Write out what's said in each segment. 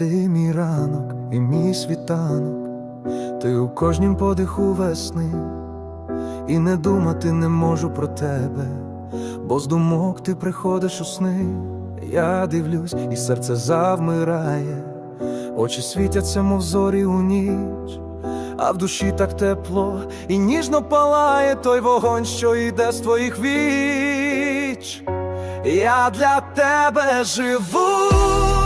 Ти мій ранок і мій світанок, ти у кожнім подиху весни, і не думати не можу про тебе, бо з думок ти приходиш у сни. Я дивлюсь, і серце завмирає, очі світяться, мов зорі у ніч, а в душі так тепло і ніжно палає той вогонь, що йде з твоїх віч. Я для тебе живу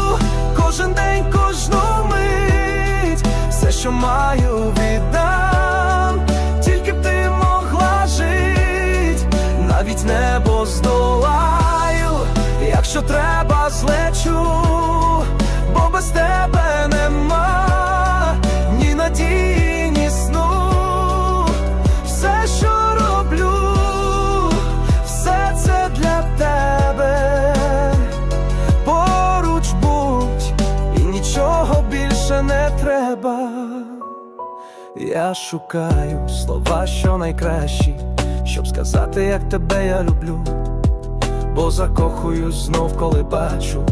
кожен день, кожну мить, все, що маю, віддам, тільки б ти могла жить, навіть небо здолаю, треба. Я шукаю слова, що найкращі, щоб сказати, як тебе я люблю, бо закохуюсь знов, коли бачу,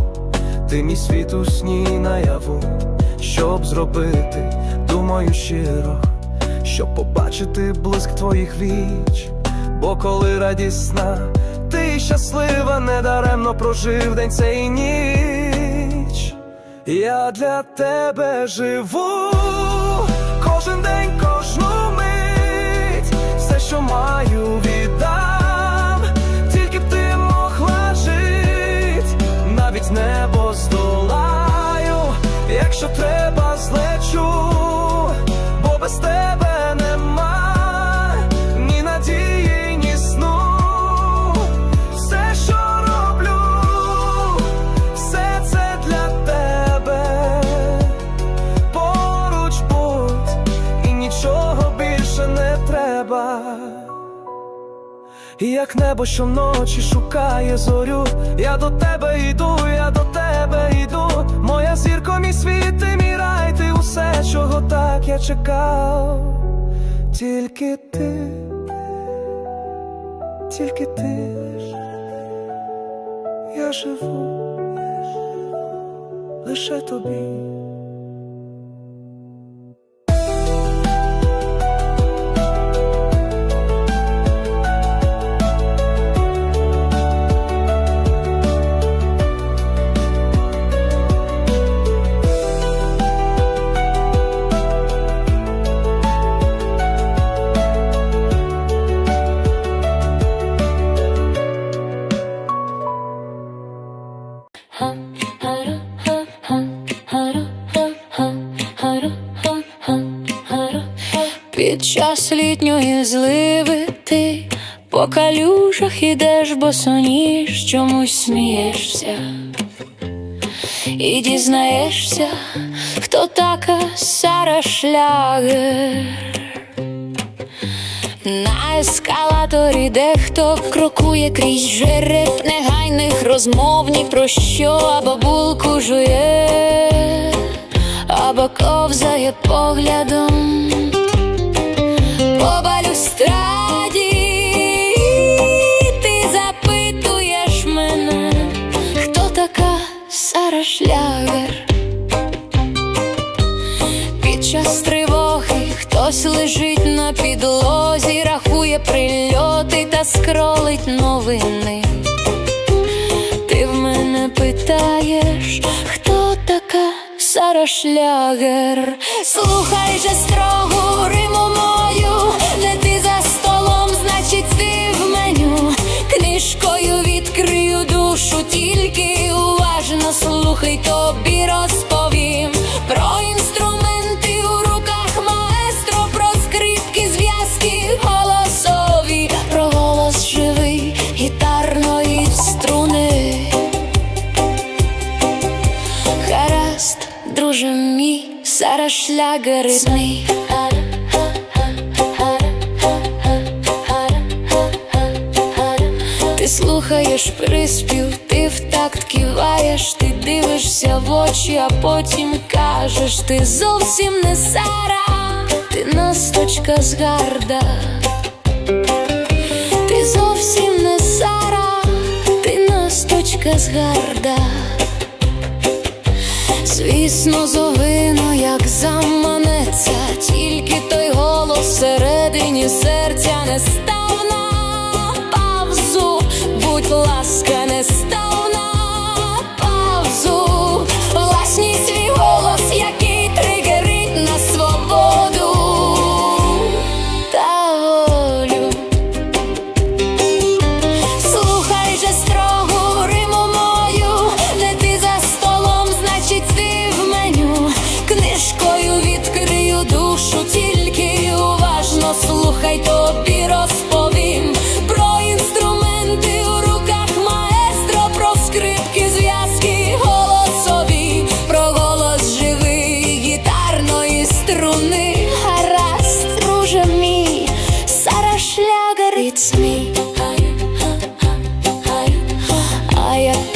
ти мій світ у сні наяву, щоб зробити, думаю щиро, щоб побачити блиск твоїх віч, бо коли радісна, ти щаслива, недаремно прожив день цей ніч. Я для тебе живу. Кожен день, кожну мить, все, що маю, І Як небо щоночі шукає зорю, я до тебе йду, я до тебе йду, моя зірко, мій світ, ти мій рай, ти усе, чого так я чекав, тільки ти, тільки ти, я живу лише тобі. Під час літньої зливи ти по калюжах ідеш, босоніж чомусь смієшся і дізнаєшся, хто така Сара Шлягер. На ескалаторі дехто крокує крізь жереб негайних розмов ні про що, або булку жує, або ковзає поглядом прильоти та скролить новини. Ти в мене питаєш, хто така Сара Шлягер? Слухай же строгу риму мою, не ти за столом, значить ти в меню. Книжкою відкрию душу, тільки уважно слухай, тобі розповім друже мій, Сара шлягери сни. Ти слухаєш приспів, ти в такт киваєш, ти дивишся в очі, а потім кажеш, ти зовсім не Сара, ти насточка з гарда. Ти зовсім не Сара, ти насточка з гарда. З Звісно, зовино, як заманеться, тільки той голос всередині серця не став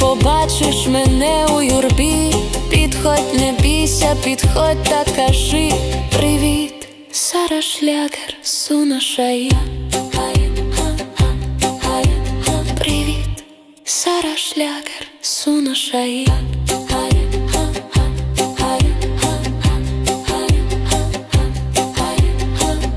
побачиш мене у юрбі, підходь, не бійся, підходь та кажи Привіт, Сара Шлягер, суна шая. Привіт, Сара Шлягер, суна шая.